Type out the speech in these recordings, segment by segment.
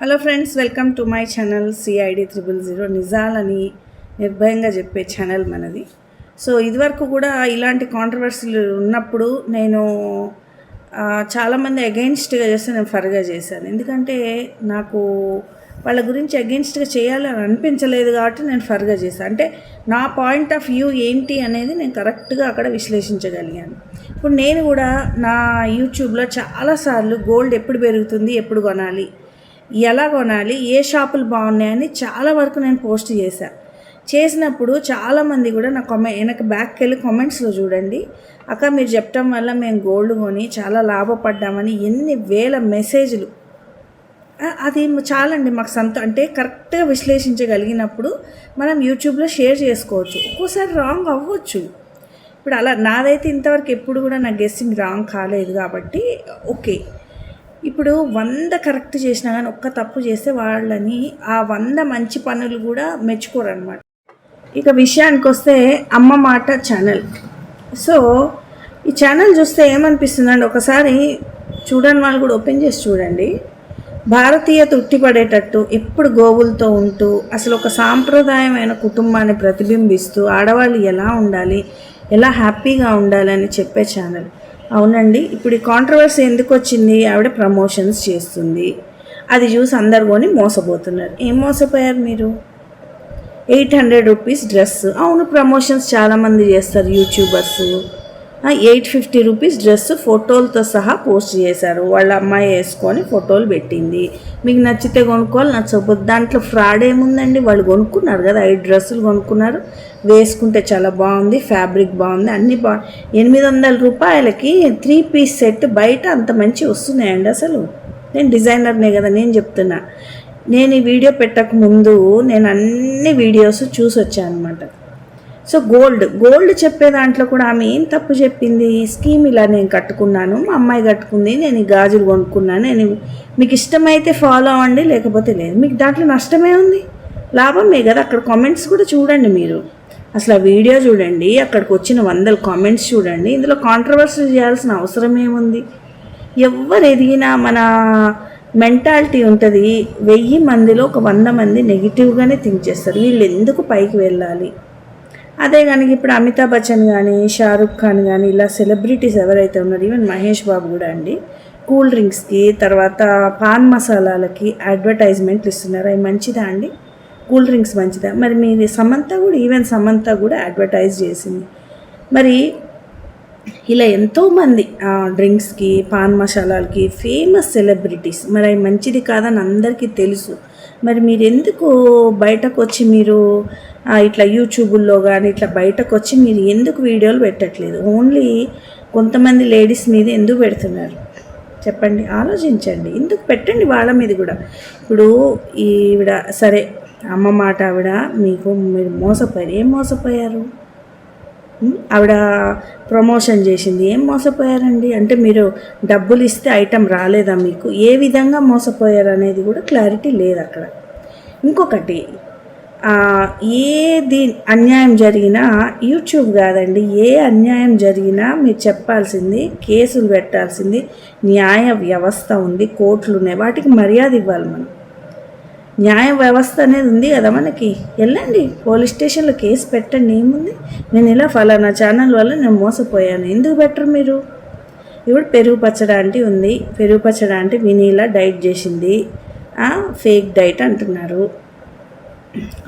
Hello friends welcome to my channel CID triple zero నిజాలని నిర్భయంగా చెప్పే channel మనది. So ఇదివరకు కూడా ఇలాంటి కాంట్రవర్సీలు ఉన్నప్పుడు నేను చాలామంది అగెయిన్స్ట్గా చేస్తే నేను ఫర్గా చేశాను. ఎందుకంటే నాకు వాళ్ళ గురించి అగెయిన్స్ట్గా చేయాలని అనిపించలేదు కాబట్టి నేను ఫర్గా చేశాను. అంటే నా పాయింట్ ఆఫ్ వ్యూ ఏంటి అనేది నేను కరెక్ట్గా అక్కడ విశ్లేషించగలిగాను. ఇప్పుడు నేను కూడా నా యూట్యూబ్లో చాలాసార్లు గోల్డ్ ఎప్పుడు పెరుగుతుంది ఎప్పుడు కొనాలి ఎలా కొనాలి ఏ షాపులు బాగున్నాయని చాలా వరకు నేను పోస్ట్ చేశాను చేసినప్పుడు చాలామంది కూడా నా కమె వెనక బ్యాక్కి వెళ్ళి కామెంట్స్లో చూడండి అక్క మీరు చెప్పడం వల్ల మేము గోల్డ్ కొని చాలా లాభపడ్డామని ఎన్ని వేల మెసేజ్లు అది చాలండి మాకు సంత అంటే కరెక్ట్గా విశ్లేషించగలిగినప్పుడు మనం యూట్యూబ్లో షేర్ చేసుకోవచ్చు. ఒక్కోసారి రాంగ్ అవ్వచ్చు. ఇప్పుడు అలా నాదైతే ఇంతవరకు ఎప్పుడు కూడా నా గెస్సింగ్ రాంగ్ కాలేదు కాబట్టి ఓకే. ఇప్పుడు వంద కరెక్ట్ చేసినా కానీ ఒక్క తప్పు చేస్తే వాళ్ళని ఆ వంద మంచి పనులు కూడా మెచ్చుకోరనమాట ఇక విషయానికి వస్తే అమ్మ మాట ఛానల్ సో ఈ ఛానల్ చూస్తే ఏమనిపిస్తుందండి ఒకసారి చూడని వాళ్ళు కూడా ఓపెన్ చేసి చూడండి. భారతీయ తృప్తిపడేటట్టు ఎప్పుడు గోవులతో ఉంటూ అసలు ఒక సాంప్రదాయమైన కుటుంబాన్ని ప్రతిబింబిస్తూ ఆడవాళ్ళు ఎలా ఉండాలి ఎలా హ్యాపీగా ఉండాలి అని చెప్పే ఛానల్ అవునండి. ఇప్పుడు ఈ కాంట్రవర్సీ ఎందుకు వచ్చింది? ఆవిడ ప్రమోషన్స్ చేస్తుంది. అది చూసి అందరు కొని మోసపోతున్నారు. ఏం మోసపోయారు మీరు? ఎయిట్ హండ్రెడ్ రూపీస్ డ్రెస్ అవును ప్రమోషన్స్ చాలామంది చేస్తారు YouTubers eight fifty rupees dress ఫోటోలతో సహా పోస్ట్ చేశారు. వాళ్ళ అమ్మాయి వేసుకొని ఫోటోలు పెట్టింది. మీకు నచ్చితే కొనుక్కోవాలి నచ్చకపోతే దాంట్లో ఫ్రాడ్ ఏముందండి? వాళ్ళు కొనుక్కున్నారు కదా ఐదు డ్రెస్సులు కొనుక్కున్నారు. వేసుకుంటే చాలా బాగుంది ఫ్యాబ్రిక్ బాగుంది అన్నీ బా ఎనిమిది వందల రూపాయలకి త్రీ పీస్ సెట్ బయట అంత మంచి వస్తున్నాయండి అసలు. నేను డిజైనర్నే కదా నేను చెప్తున్నా. నేను ఈ వీడియో పెట్టక ముందు నేను అన్ని వీడియోస్ చూసి వచ్చాను అనమాట సో గోల్డ్ గోల్డ్ చెప్పే దాంట్లో కూడా ఆమె ఏం తప్పు చెప్పింది? ఈ స్కీమ్ ఇలా నేను కట్టుకున్నాను మా అమ్మాయి కట్టుకుంది నేను ఈ గాజులు కొనుక్కున్నాను నేను మీకు ఇష్టమైతే ఫాలో అవ్వండి లేకపోతే లేదు. మీకు దాంట్లో నష్టమే ఉంది? లాభమే కదా? అక్కడ కామెంట్స్ కూడా చూడండి మీరు. అసలు ఆ వీడియో చూడండి అక్కడికి వచ్చిన వందల కామెంట్స్ చూడండి. ఇందులో కాంట్రవర్సీ చేయాల్సిన అవసరం ఏముంది? ఎవరు ఎదిగినా మన మెంటాలిటీ ఉంటుంది. వెయ్యి మందిలో ఒక వంద మంది నెగిటివ్గానే థింక్ చేస్తారు. వీళ్ళు ఎందుకు పైకి వెళ్ళాలి? అదే కానీ ఇప్పుడు అమితాబ్ బచ్చన్ కానీ షారుఖ్ ఖాన్ కానీ ఇలా సెలబ్రిటీస్ ఎవరైతే ఉన్నారో ఈవెన్ మహేష్ బాబు కూడా అండి కూల్ డ్రింక్స్కి తర్వాత పాన్ మసాలాలకి అడ్వర్టైజ్మెంట్లు ఇస్తున్నారు. అవి మంచిదా అండి? కూల్ డ్రింక్స్ మంచిదా? మరి మీ సమంత కూడా ఈవెన్ సమంత కూడా అడ్వర్టైజ్ చేసింది. మరి ఇలా ఎంతోమంది డ్రింక్స్కి పాన్ మసాలాలకి ఫేమస్ సెలబ్రిటీస్ మరి అవి మంచిది కాదని అందరికీ తెలుసు. మరి మీరు ఎందుకు బయటకు వచ్చి మీరు ఇట్లా యూట్యూబుల్లో కానీ ఇట్లా బయటకు వచ్చి మీరు ఎందుకు వీడియోలు పెట్టట్లేదు? ఓన్లీ కొంతమంది లేడీస్ మీద ఎందుకు పెడుతున్నారు? చెప్పండి ఆలోచించండి. ఎందుకు పెట్టండి వాళ్ళ మీద కూడా? ఇప్పుడు ఈవిడ సరే అమ్మ మాట ఆవిడ మీకు మీరు మోసపోయారు. ఏం మోసపోయారు? ఆవిడ ప్రమోషన్ చేసింది. ఏం మోసపోయారండి? అంటే మీరు డబ్బులు ఇస్తే ఐటెం రాలేదా మీకు? ఏ విధంగా మోసపోయారు అనేది కూడా క్లారిటీ లేదు అక్కడ. ఇంకొకటి ఏది అన్యాయం జరిగినా యూట్యూబ్ కాదండి ఏ అన్యాయం జరిగినా మీరు చెప్పాల్సింది కేసులు పెట్టాల్సింది న్యాయ వ్యవస్థ ఉంది కోర్టులు ఉన్నాయి వాటికి మర్యాద ఇవ్వాలి మనం. న్యాయ వ్యవస్థ అనేది ఉంది కదా మనకి. వెళ్ళండి పోలీస్ స్టేషన్లో కేసు పెట్టండి ఏముంది? నేను ఇలా ఫలానా ఛానల్ వల్ల నేను మోసపోయాను. ఎందుకు పెట్టరు మీరు? ఇప్పుడు పెరుగు పచ్చడి అంటే ఉంది. పెరుగు పచ్చడి అంటే వినీలా డైట్ చేసింది. ఫేక్ డైట్ అంటున్నారు.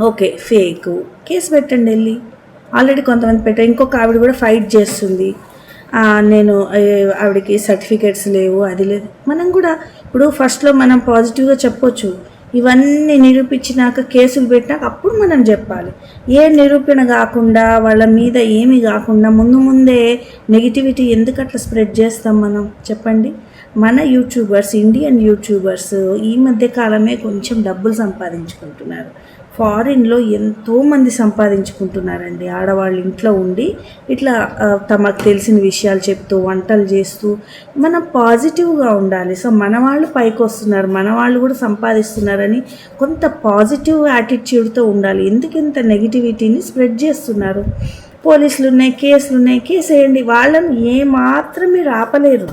Okay fake. కేసు పెట్టండి వెళ్ళి. ఆల్రెడీ కొంతమంది పెట్టారు. ఇంకొక ఆవిడ కూడా ఫైట్ చేస్తుంది. నేను ఆవిడకి సర్టిఫికేట్స్ లేవు అది లేదు. మనం కూడా ఇప్పుడు ఫస్ట్లో మనం పాజిటివ్గా చెప్పొచ్చు. ఇవన్నీ నిరూపించినాక కేసులు పెట్టినాక అప్పుడు మనం చెప్పాలి. ఏ నిరూపణ కాకుండా వాళ్ళ మీద ఏమి కాకుండా ముందు ముందే నెగిటివిటీ ఎందుకు అట్లా స్ప్రెడ్ చేస్తాం మనం? చెప్పండి. మన యూట్యూబర్స్ ఇండియన్ యూట్యూబర్స్ ఈ మధ్య కాలమే కొంచెం డబ్బులు సంపాదించుకుంటున్నారు. ఫారిన్లో ఎంతోమంది సంపాదించుకుంటున్నారండి. ఆడవాళ్ళు ఇంట్లో ఉండి ఇట్లా తమకు తెలిసిన విషయాలు చెప్తూ వంటలు చేస్తూ మనం పాజిటివ్గా ఉండాలి. సో మన వాళ్ళు పైకి వస్తున్నారు మన వాళ్ళు కూడా సంపాదిస్తున్నారని కొంత పాజిటివ్ యాటిట్యూడ్తో ఉండాలి. ఎందుకు ఇంత నెగిటివిటీని స్ప్రెడ్ చేస్తున్నారు? పోలీసులు ఉన్నాయి కేసులు ఉన్నాయి కేసు వేయండి. వాళ్ళని ఏమాత్రం మీరు ఆపలేరు.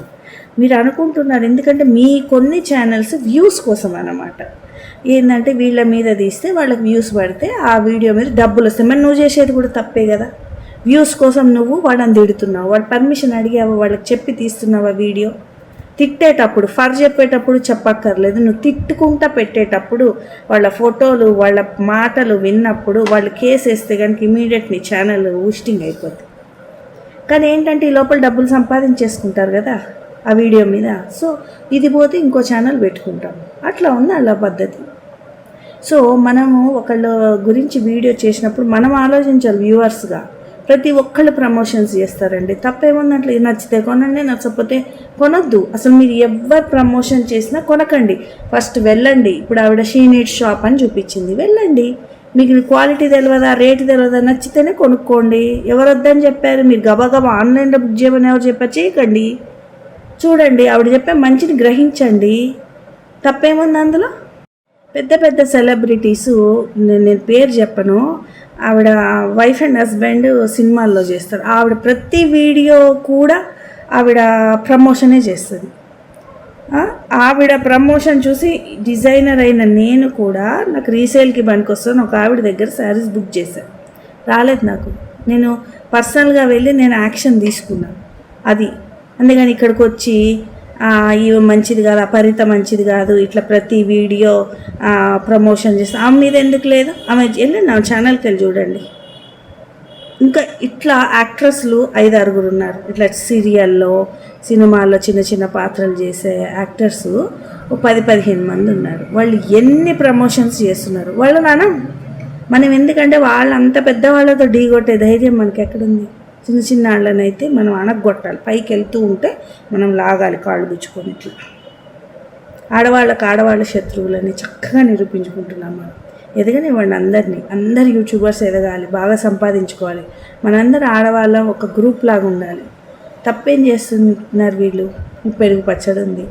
మీరు అనుకుంటున్నారు. ఎందుకంటే మీ కొన్ని ఛానల్స్ వ్యూస్ కోసం అన్నమాట ఏంటంటే వీళ్ళ మీద తీస్తే వాళ్ళకి వ్యూస్ పడితే ఆ వీడియో మీద డబ్బులు వస్తాయి. మరి నువ్వు చేసేది కూడా తప్పే కదా. వ్యూస్ కోసం నువ్వు వాళ్ళని తిడుతున్నావు. వాడు పర్మిషన్ అడిగావు వాళ్ళకి చెప్పి తీస్తున్నావా వీడియో. తిట్టేటప్పుడు ఫర్ చెప్పేటప్పుడు చెప్పక్కర్లేదు. నువ్వు తిట్టుకుంటా పెట్టేటప్పుడు వాళ్ళ ఫోటోలు వాళ్ళ మాటలు విన్నప్పుడు వాళ్ళు కేసు వేస్తే కనుక ఇమీడియట్ నీ ఛానల్ ఊస్టింగ్ అయిపోతుంది కానీ ఏంటంటే ఈ లోపల డబ్బులు సంపాదించేసుకుంటారు కదా. ఆ వీడియో మీద. సో ఇది పోతే ఇంకో ఛానల్ పెట్టుకుంటాం. అట్లా ఉంది అలా పద్ధతి. సో మనము ఒకళ్ళ గురించి వీడియో చేసినప్పుడు మనం ఆలోచించాలి వ్యూవర్స్గా. ప్రతి ఒక్కళ్ళు ప్రమోషన్స్ చేస్తారండి. తప్పేముంది అట్లా నచ్చితే కొనండి నచ్చకపోతే కొనొద్దు. అసలు మీరు ఎవరు ప్రమోషన్ చేసినా కొనకండి. ఫస్ట్ వెళ్ళండి. ఇప్పుడు ఆవిడ షీనీట్ షాప్ అని చూపించింది. వెళ్ళండి. మీకు క్వాలిటీ తెలియదా రేటు తెలియదా నచ్చితేనే కొనుక్కోండి. ఎవరు వద్దని చెప్పారు? మీరు గబగబా ఆన్లైన్లో బుక్ చేయమని ఎవరు చెప్పారు? చేయకండి. చూడండి ఆవిడ చెప్పే మంచిని గ్రహించండి. తప్పేముంది అందులో? పెద్ద పెద్ద సెలబ్రిటీస్ నేను పేరు చెప్పను. ఆవిడ వైఫ్ అండ్ హస్బెండ్ సినిమాల్లో చేస్తారు. ఆవిడ ప్రతి వీడియో కూడా ఆవిడ ప్రమోషనే చేస్తుంది. ఆవిడ ప్రమోషన్ చూసి డిజైనర్ అయిన నేను కూడా నాకు రీసేల్కి పనికొస్తాను ఒక ఆవిడ దగ్గర శారీస్ బుక్ చేశాను రాలేదు నాకు. నేను పర్సనల్గా వెళ్ళి నేను యాక్షన్ తీసుకున్నాను అది. అందుకని ఇక్కడికి వచ్చి ఇవి మంచిది కాదు అపరిత మంచిది కాదు ఇట్లా ప్రతి వీడియో ప్రమోషన్ చేస్తా. ఆమె మీద ఎందుకు లేదు? ఆమె వెళ్ళండి ఆమె ఛానల్కి వెళ్ళి చూడండి. ఇంకా ఇట్లా యాక్ట్రెస్లు ఐదు ఆరుగురు ఉన్నారు. ఇట్లా సీరియల్లో సినిమాల్లో చిన్న చిన్న పాత్రలు చేసే యాక్టర్స్ ఒక పది పదిహేను మంది ఉన్నారు. వాళ్ళు ఎన్ని ప్రమోషన్స్ చేస్తున్నారు? వాళ్ళు మనం మనం ఎందుకంటే వాళ్ళంత పెద్ద వాళ్ళతో ఢీగొట్టే ధైర్యం మనకి ఎక్కడుంది చిన్న చిన్న వాళ్ళనైతే మనం అణగొట్టాలి. పైకి వెళ్తూ ఉంటే మనం లాగాలి కాళ్ళు గుచ్చుకొని ఇట్లా. ఆడవాళ్ళకి ఆడవాళ్ళ శత్రువులని చక్కగా నిరూపించుకుంటున్నాం మనం. ఎదగనివ్వండి అందరినీ అందరు యూట్యూబర్స్ ఎదగాలి బాగా సంపాదించుకోవాలి. మనందరూ ఆడవాళ్ళం ఒక గ్రూప్ లాగా ఉండాలి. తప్పేం చేస్తున్నారు వీళ్ళు? పెరుగు పచ్చడి ఉంది.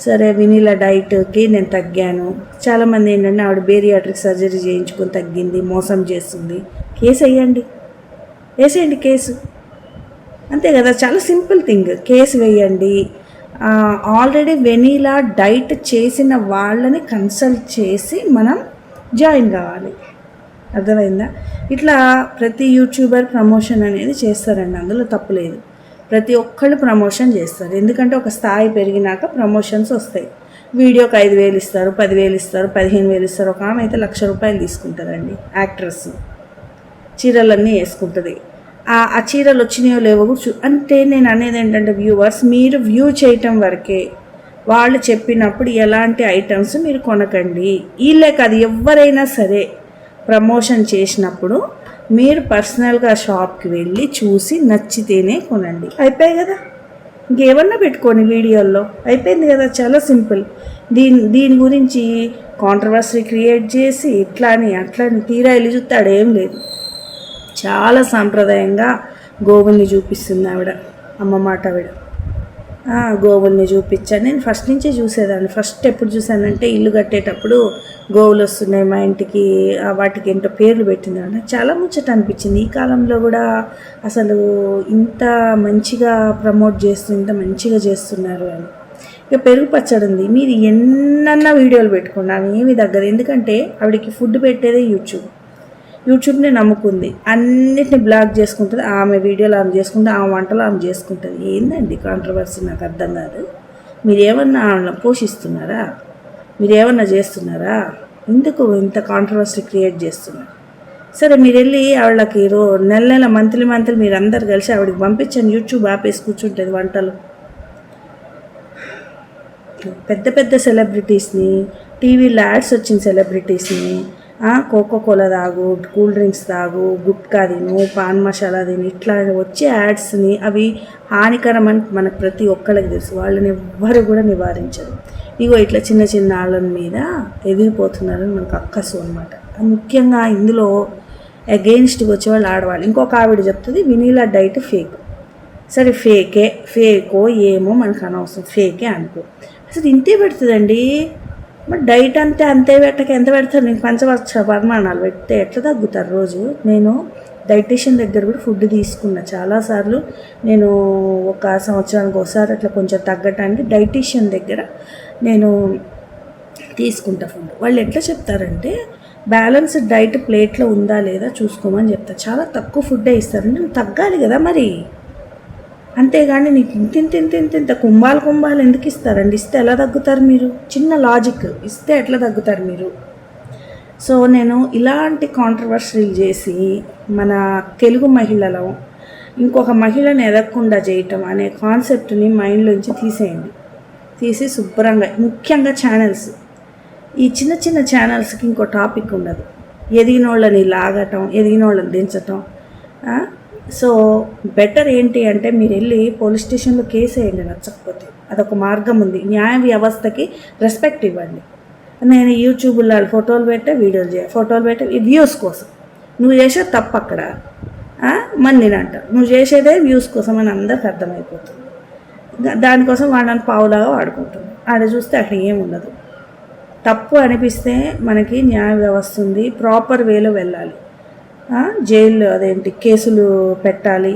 సరే వినీలా డైట్కి నేను తగ్గాను. చాలామంది ఏంటంటే ఆవిడ బేరియాట్రిక్ సర్జరీ చేయించుకొని తగ్గింది మోసం చేస్తుంది. కేసు వేయండి. వేసేయండి కేసు. అంతే కదా చాలా సింపుల్ థింగ్. కేసు వేయండి. ఆల్రెడీ వెనీలా డైట్ చేసిన వాళ్ళని కన్సల్ట్ చేసి మనం జాయిన్ కావాలి. అర్థమైందా? ఇట్లా ప్రతి యూట్యూబర్ ప్రమోషన్ అనేది చేస్తారండి అందులో తప్పులేదు ప్రతి ఒక్కళ్ళు ప్రమోషన్ చేస్తారు. ఎందుకంటే ఒక స్థాయి పెరిగినాక ప్రమోషన్స్ వస్తాయి. వీడియోకి ఐదు వేలు ఇస్తారు పదివేలు ఇస్తారు పదిహేను వేలు ఇస్తారు. ఒక ఆమె అయితే లక్ష రూపాయలు తీసుకుంటారండి యాక్ట్రెస్ చీరలన్నీ వేసుకుంటుంది. ఆ ఆ చీరలు వచ్చినాయో లేవో చూ అంటే నేను అనేది ఏంటంటే వ్యూవర్స్ మీరు వ్యూ చేయటం వరకే వాళ్ళు చెప్పినప్పుడు ఎలాంటి ఐటమ్స్ మీరు కొనకండి. వీళ్ళే కాదు ఎవరైనా సరే ప్రమోషన్ చేసినప్పుడు మీరు పర్సనల్గా షాప్కి వెళ్ళి చూసి నచ్చితేనే కొనండి. అయిపోయాయి కదా? ఇంకేమన్నా పెట్టుకోండి వీడియోల్లో. అయిపోయింది కదా? చాలా సింపుల్. దీని దీని గురించి కాంట్రవర్సీ క్రియేట్ చేసి ఇట్లా అని అట్లా అని తీరా వెళ్ళి చూస్తాడు ఏం లేదు. చాలా సాంప్రదాయంగా గోవుల్ని చూపిస్తుంది ఆవిడ అమ్మ మాట ఆవిడ. గోవుల్ని చూపించాను. నేను ఫస్ట్ నుంచే చూసేదాన్ని. ఫస్ట్ ఎప్పుడు చూసానంటే ఇల్లు కట్టేటప్పుడు గోవులు వస్తున్నాయి మా ఇంటికి వాటికి ఏంటో పేర్లు పెట్టింది నాకు చాలా ముచ్చట అనిపించింది. ఈ కాలంలో కూడా అసలు ఇంత మంచిగా ప్రమోట్ చేస్తూ ఇంత మంచిగా చేస్తున్నారు అని. ఇక పెరుగు పచ్చడి ఉంది. మీరు ఎన్నన్నా వీడియోలు పెట్టుకోండి. ఏమి తగ్గదు. ఎందుకంటే ఆవిడకి ఫుడ్ పెట్టేదే యూట్యూబ్ యూట్యూబ్ని నమ్ముకుంది. అన్నిటిని బ్లాక్ చేసుకుంటుంది. ఆమె వీడియోలు ఆమె చేసుకుంటుంది. ఆమె వంటలు ఆమె చేసుకుంటుంది. ఏందండి కాంట్రవర్సీ నాకు అర్థం కాదు. మీరు ఏమన్నా పోషిస్తున్నారా? మీరు ఏమన్నా చేస్తున్నారా? ఎందుకు ఇంత కాంట్రవర్సీ క్రియేట్ చేస్తున్నారు? సరే మీరు వెళ్ళి ఆవిడకి రో నెల నెల మంత్లీ మంత్లీ మీరు అందరు కలిసి ఆవిడకి పంపించండి. యూట్యూబ్ ఆపేసి కూర్చుంటుంది వంటలు. పెద్ద పెద్ద సెలబ్రిటీస్ని టీవీలో యాడ్స్ వచ్చిన సెలబ్రిటీస్ని కోకో కోలా తాగు కూల్ డ్రింక్స్ తాగు గుట్కా తిను పాన్ మసాలా తిను ఇట్లా వచ్చే యాడ్స్ని అవి హానికరం అని మనకు ప్రతి ఒక్కరికి తెలుసు. వాళ్ళని ఎవ్వరు కూడా నివారించరు. ఇగో ఇట్లా చిన్న చిన్న వాళ్ళ మీద ఎదిగిపోతున్నారని మనకు అక్కసు అనమాట ముఖ్యంగా ఇందులో అగెయిన్స్ట్కి వచ్చే వాళ్ళు ఆడవాళ్ళు. ఇంకొక ఆవిడ చెప్తుంది వినీలా డైట్ ఫేక్. సరే ఫేకే ఫేకో ఏమో మనకు అనవసరం. ఫేకే అనుకో. అసలు ఇంతే పెడుతుందండి. మరి డైట్ అంతే అంతే పెట్టక ఎంత పెడతారు? నేను పంచవచ్చ పరిమాణాలు పెడితే ఎట్లా తగ్గుతారు రోజు? నేను డైటీషియన్ దగ్గర కూడా ఫుడ్ తీసుకున్నా. చాలాసార్లు నేను ఒక సంవత్సరానికి ఒకసారి అట్లా కొంచెం తగ్గటానికి డైటీషియన్ దగ్గర నేను తీసుకుంటా ఫుడ్. వాళ్ళు ఎట్లా చెప్తారంటే బ్యాలెన్స్డ్ డైట్ ప్లేట్లో ఉందా లేదా చూసుకోమని చెప్తారు చాలా తక్కువ ఫుడ్డే ఇస్తారు నేను తగ్గాలి కదా మరి. అంతేగాని నీకు ఇంత ఇంత ఇంత ఇంత కుంభాలు కుంభాలు ఎందుకు ఇస్తారండి ఇస్తే ఎలా తగ్గుతారు మీరు? చిన్న లాజిక్ ఇస్తే ఎట్లా తగ్గుతారు మీరు? సో నేను ఇలాంటి కాంట్రవర్సీలు చేసి మన తెలుగు మహిళలో ఇంకొక మహిళను ఎదగకుండా చేయటం అనే కాన్సెప్ట్ని మైండ్లోంచి తీసేయండి. తీసి శుభ్రంగా ముఖ్యంగా ఛానల్స్ ఈ చిన్న చిన్న ఛానల్స్కి ఇంకో టాపిక్ ఉండదు. ఎదిగినోళ్ళని లాగటం ఎదిగినోళ్ళని దించటం సో బెటర్ ఏంటి అంటే మీరు వెళ్ళి పోలీస్ స్టేషన్లో కేసు వేయండి నచ్చకపోతే. అదొక మార్గం ఉంది. న్యాయ వ్యవస్థకి రెస్పెక్ట్ ఇవ్వండి. నేను యూట్యూబ్లో ఫోటోలు పెట్టే వీడియోలు చేయ ఫోటోలు పెట్టే వ్యూస్ కోసం. నువ్వు చేసేది తప్పు అక్కడ. మందిని అంట నువ్వు చేసేదే వ్యూస్ కోసం అని అందరికి అర్థమైపోతుంది. దానికోసం వాళ్ళని పావులాగా వాడుకుంటుంది. ఆడ చూస్తే అక్కడ ఏముండదు ఉండదు. తప్పు అనిపిస్తే మనకి న్యాయ వ్యవస్థ ఉంది. ప్రాపర్ వేలో వెళ్ళాలి. జైల్లో అదేంటి కేసులు పెట్టాలి.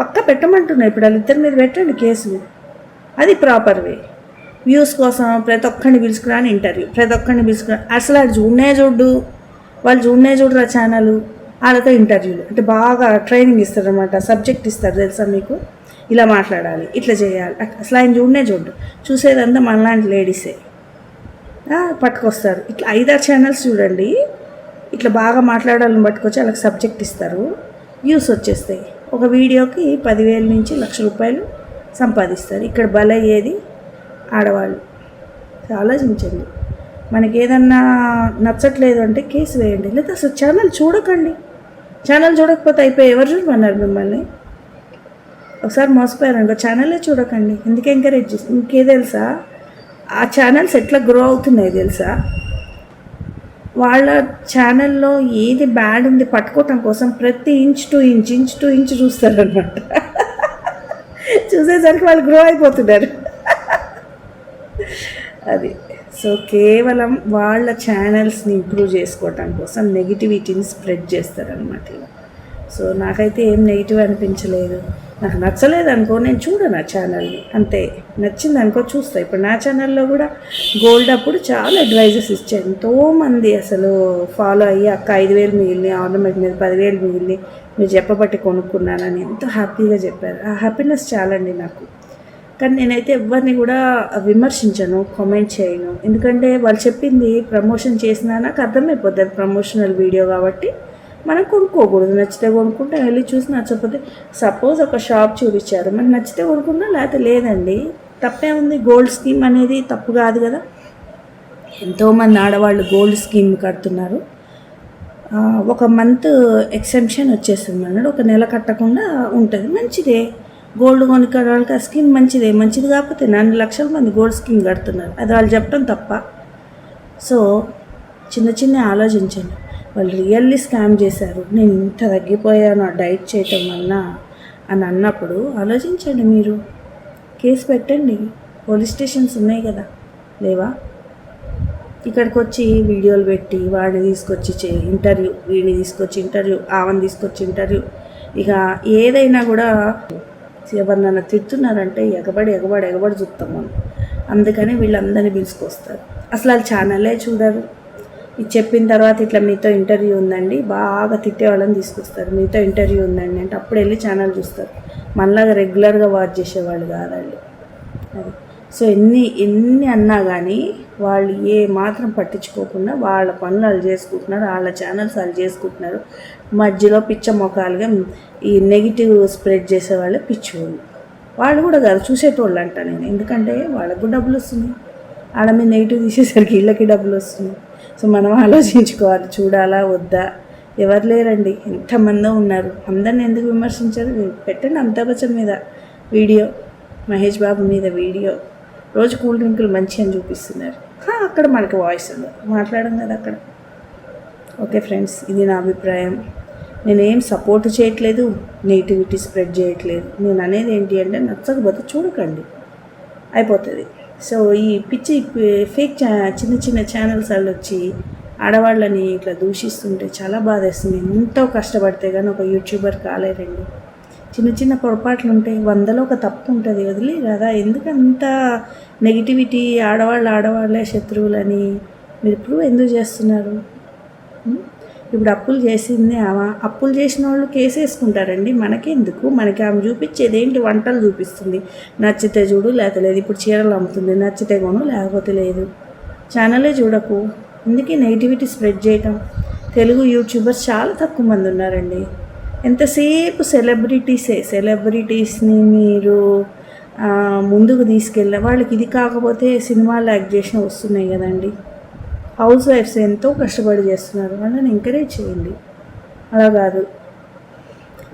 పక్క పెట్టమంటున్నాయి ఇప్పుడు వాళ్ళిద్దరి మీద పెట్టండి కేసులు. అది ప్రాపర్ వే. వ్యూస్ కోసం ప్రతి ఒక్కరిని పిలుచుకురాని ఇంటర్వ్యూ ప్రతి ఒక్కరిని పిలుచుకురా. అసలు అది చూడనే చూడు వాళ్ళు చూడనే చూడరా ఛానల్ వాళ్ళతో ఇంటర్వ్యూలు అంటే బాగా ట్రైనింగ్ ఇస్తారనమాట సబ్జెక్ట్ ఇస్తారు తెలుసా మీకు? ఇలా మాట్లాడాలి. ఇట్లా చేయాలి. అసలు ఆయన చూడనే చూడు చూసేదంతా మనలాంటి లేడీసే పట్టుకొస్తారు. ఇట్లా ఐదారు ఛానల్స్ చూడండి. ఇట్లా బాగా మాట్లాడాలని పట్టుకొచ్చి వాళ్ళకి సబ్జెక్ట్ ఇస్తారు. వ్యూస్ వచ్చేస్తాయి. ఒక వీడియోకి పదివేల నుంచి లక్ష రూపాయలు సంపాదిస్తారు. ఇక్కడ బలయ్యేది ఆడవాళ్ళు. ఆలోచించండి. మనకి ఏదన్నా నచ్చట్లేదు అంటే కేసు వేయండి. లేదా అసలు ఛానల్ చూడకండి. ఛానల్ చూడకపోతే అయిపోయి ఎవరు చూడమన్నారు మిమ్మల్ని? ఒకసారి మోసపోయారనుకో ఛానలే చూడకండి. ఎందుకు ఎంకరేజ్ చేసి ఇంకే తెలుసా? ఆ ఛానల్స్ ఎట్లా గ్రో అవుతున్నాయి తెలుసా? వాళ్ళ ఛానల్లో ఏది బ్యాడ్ ఉంది పట్టుకోవటం కోసం ప్రతి inch to inch inch to inch చూస్తారనమాట చూసేసరికి వాళ్ళు గ్రో అయిపోతున్నారు. అది. సో కేవలం వాళ్ళ ఛానల్స్ని ఇంప్రూవ్ చేసుకోవటం కోసం నెగిటివిటీని స్ప్రెడ్ చేస్తారనమాట సో నాకైతే ఏం నెగిటివ్ అనిపించలేదు. నాకు నచ్చలేదు అనుకో నేను చూడను ఆ ఛానల్ని అంతే. నచ్చింది అనుకో చూస్తా. ఇప్పుడు నా ఛానల్లో కూడా గోల్డ్ అప్పుడు చాలా అడ్వైజెస్ ఇచ్చాను ఎంతోమంది అసలు ఫాలో అయ్యి అక్క ఐదు వేలు మిగిలినాయి ఆర్నమెంట్ మీద పదివేలు మిగిలినాయి మీరు చెప్పబట్టి కొనుక్కున్నానని ఎంతో హ్యాపీగా చెప్పారు. ఆ హ్యాపీనెస్ చాలండి నాకు. కానీ నేనైతే ఎవరిని కూడా విమర్శించను కామెంట్ చేయను. ఎందుకంటే వాళ్ళు చెప్పింది ప్రమోషన్ చేసినా నాకు అర్థమైపోతుంది ప్రమోషనల్ వీడియో కాబట్టి. మనం కొనుక్కోకూడదు. నచ్చితే కొనుక్కుంటే వెళ్ళి చూసి నచ్చకపోతే సపోజ్ ఒక షాప్ చూపించారు. మనకు నచ్చితే కొనుక్కున్నా లేకపోతే లేదండి? తప్పే ఉంది. గోల్డ్ స్కీమ్ అనేది తప్పు కాదు కదా. ఎంతోమంది ఆడవాళ్ళు గోల్డ్ స్కీమ్ కడుతున్నారు. ఒక మంత్ ఎక్సెంప్షన్ వచ్చేస్తుంది అన్నాడు. ఒక నెల కట్టకుండా ఉంటుంది. మంచిదే. గోల్డ్ కొనుక్కునే వాళ్ళకి ఆ స్కీమ్ మంచిదే. మంచిది కాకపోతే నాలుగు లక్షల మంది గోల్డ్ స్కీమ్ కడుతున్నారు. అది వాళ్ళు చెప్పడం తప్ప. సో చిన్న చిన్న ఆలోచించండి. వాళ్ళు రియల్లీ స్కామ్ చేశారు. నేను ఇంత తగ్గిపోయాను ఆ డైట్ చేయటం వలన అని అన్నప్పుడు ఆలోచించండి మీరు. కేసు పెట్టండి. పోలీస్ స్టేషన్స్ ఉన్నాయి కదా. లేవా? ఇక్కడికి వచ్చి వీడియోలు పెట్టి వాడిని తీసుకొచ్చి చే ఇంటర్వ్యూ వీడిని తీసుకొచ్చి ఇంటర్వ్యూ ఆమెను తీసుకొచ్చి ఇంటర్వ్యూ. ఇక ఏదైనా కూడా ఎవరినైనా తిడుతున్నారంటే ఎగబడి ఎగబడి ఎగబడి చూస్తాం మనం. అందుకని వీళ్ళందరినీ పిలుచుకొస్తారు. అసలు వాళ్ళు ఛానలే చూడరు. ఇది చెప్పిన తర్వాత ఇట్లా మీతో ఇంటర్వ్యూ ఉందండి. బాగా తిట్టే వాళ్ళని తీసుకొస్తారు. మీతో ఇంటర్వ్యూ ఉందండి అంటే అప్పుడు వెళ్ళి ఛానల్ చూస్తారు. మనలాగా రెగ్యులర్గా వాచ్ చేసేవాళ్ళు కాదు వాళ్ళు అది. సో ఎన్ని ఎన్ని అన్నా కానీ వాళ్ళు ఏ మాత్రం పట్టించుకోకుండా వాళ్ళ పనులు వాళ్ళు చేసుకుంటున్నారు వాళ్ళ ఛానల్స్ వాళ్ళు చేసుకుంటున్నారు. మధ్యలో పిచ్చ మొఖాలుగా ఈ నెగిటివ్ స్ప్రెడ్ చేసేవాళ్ళు పిచ్చివాళ్ళు. వాళ్ళు కూడా కాదు చూసేటోళ్ళు అంట నేను. ఎందుకంటే వాళ్ళకు డబ్బులు వస్తున్నాయి. వాళ్ళ మీద నెగిటివ్ తీసేసరికి వీళ్ళకి డబ్బులు వస్తున్నాయి. సో మనం ఆలోచించుకోవాలి చూడాలా వద్దా? ఎవరు లేరండి. ఎంతమందో ఉన్నారు. అందరిని ఎందుకు విమర్శించారు? పెట్టండి అమితాబ్ బచ్చన్ మీద వీడియో. మహేష్ బాబు మీద వీడియో. రోజు కూల్ డ్రింకులు మంచి అని చూపిస్తున్నారు. అక్కడ మనకి వాయిస్ ఉంది. మాట్లాడడం కదా అక్కడ. ఓకే ఫ్రెండ్స్ ఇది నా అభిప్రాయం. నేనేం సపోర్ట్ చేయట్లేదు నెగిటివిటీ స్ప్రెడ్ చేయట్లేదు. నేను అనేది ఏంటి అంటే నచ్చకపోతే చూడకండి. అయిపోతుంది. సో ఈ పిచ్చి ఫేక్ చిన్న చిన్న ఛానల్స్ వాళ్ళు వచ్చి ఆడవాళ్ళని ఇట్లా దూషిస్తుంటే చాలా బాధేస్తుంది. ఎంతో కష్టపడితే కానీ ఒక యూట్యూబర్ కాలేరండి. చిన్న చిన్న పొరపాట్లు ఉంటాయి వందలో ఒక తప్పు ఉంటుంది వదిలే కదా. ఎందుకంత నెగిటివిటీ ఆడవాళ్ళు ఆడవాళ్ళే శత్రువులని మీరు ఇప్పుడు ఎందుకు చేస్తున్నారు? ఇప్పుడు అప్పులు చేసింది ఆమె. అప్పులు చేసిన వాళ్ళు కేసేసుకుంటారండి మనకెందుకు? మనకి ఆమె చూపించేది ఏంటి? వంటలు చూపిస్తుంది. నచ్చితే చూడు లేకపోతే లేదు. ఇప్పుడు చీరలు అమ్ముతుంది. నచ్చితే కొను లేకపోతే లేదు. ఛానలే చూడకు. అందుకే నెగిటివిటీ స్ప్రెడ్ చేయటం. తెలుగు యూట్యూబర్స్ చాలా తక్కువ మంది ఉన్నారండి. ఎంతసేపు సెలబ్రిటీసే సెలబ్రిటీస్ని మీరు ముందుకు తీసుకెళ్ళ వాళ్ళకి ఇది కాకపోతే సినిమాలు యాక్ట్ చేసిన వస్తున్నాయి కదండి. హౌస్ వైఫ్స్ ఎంతో కష్టపడి చేస్తున్నారు. వాళ్ళని ఎంకరేజ్ చేయండి. అలా కాదు.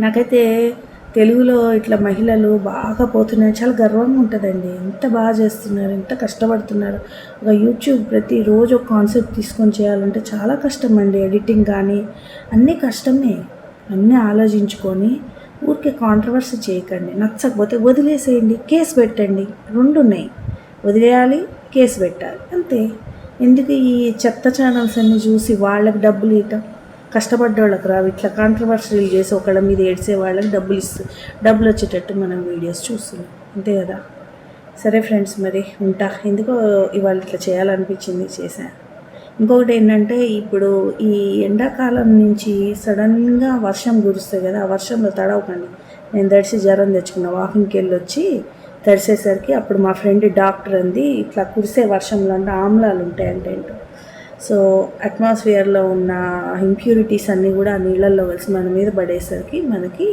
నాకైతే తెలుగులో ఇట్లా మహిళలు బాగా పోతున్నాయి చాలా గర్వంగా ఉంటుందండి. ఎంత బాగా చేస్తున్నారు ఎంత కష్టపడుతున్నారు. ఒక యూట్యూబ్ ప్రతిరోజు ఒక కాన్సెప్ట్ తీసుకొని చేయాలంటే చాలా కష్టం అండి ఎడిటింగ్ కానీ అన్నీ కష్టమే. అన్నీ ఆలోచించుకొని ఊరికే కాంట్రవర్సీ చేయకండి. నచ్చకపోతే వదిలేసేయండి. కేసు పెట్టండి. రెండు ఉన్నాయి వదిలేయాలి కేసు పెట్టాలి. అంతే. ఎందుకు ఈ చెత్త ఛానల్స్ అన్ని చూసి వాళ్ళకి డబ్బులు ఇవ్వటం కష్టపడ్డ వాళ్ళకి రావు. ఇట్లా కాంట్రవర్షియల్ చేసి ఒకళ్ళ మీద ఏడిసే వాళ్ళకి డబ్బులు ఇస్తూ డబ్బులు వచ్చేటట్టు మనం వీడియోస్ చూస్తున్నాం. అంతే కదా? సరే ఫ్రెండ్స్ మరి ఉంటా. ఎందుకో ఇవాళ ఇట్లా చేయాలనిపించింది చేశాను ఇంకొకటి ఏంటంటే ఇప్పుడు ఈ ఎండాకాలం నుంచి సడన్గా వర్షం కురుస్తుంది కదా ఆ వర్షంలో తడవకండి. నేను దడిసి జ్వరం తెచ్చుకున్న వాకింగ్కి వెళ్ళి వచ్చి తడిసేసరికి అప్పుడు మా ఫ్రెండ్ డాక్టర్ అంది ఇట్లా కురిసే వర్షంలో అంటే ఆమ్లాలు ఉంటాయంటే ఏంటో. సో అట్మాస్ఫియర్లో ఉన్న ఇంప్యూరిటీస్ అన్నీ కూడా ఆ నీళ్ళల్లో కలిసి మన మీద పడేసరికి మనకి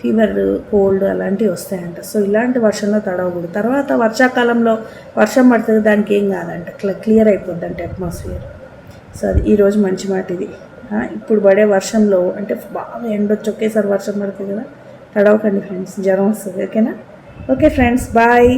ఫీవర్ కోల్డ్ అలాంటివి వస్తాయంట. సో ఇలాంటి వర్షంలో తడవకూడదు. తర్వాత వర్షాకాలంలో వర్షం పడుతుంది దానికి ఏం కాదంట. క్లియర్ అయిపోద్ది అంటే అట్మాస్ఫియర్. సో అది ఈరోజు మంచి మాట ఇది. ఇప్పుడు పడే వర్షంలో అంటే బాగా ఎండొచ్చి ఒకేసారి వర్షం పడుతుంది కదా తడవకండి ఫ్రెండ్స్. జ్వరం వస్తుంది ఓకేనా? Okay friends bye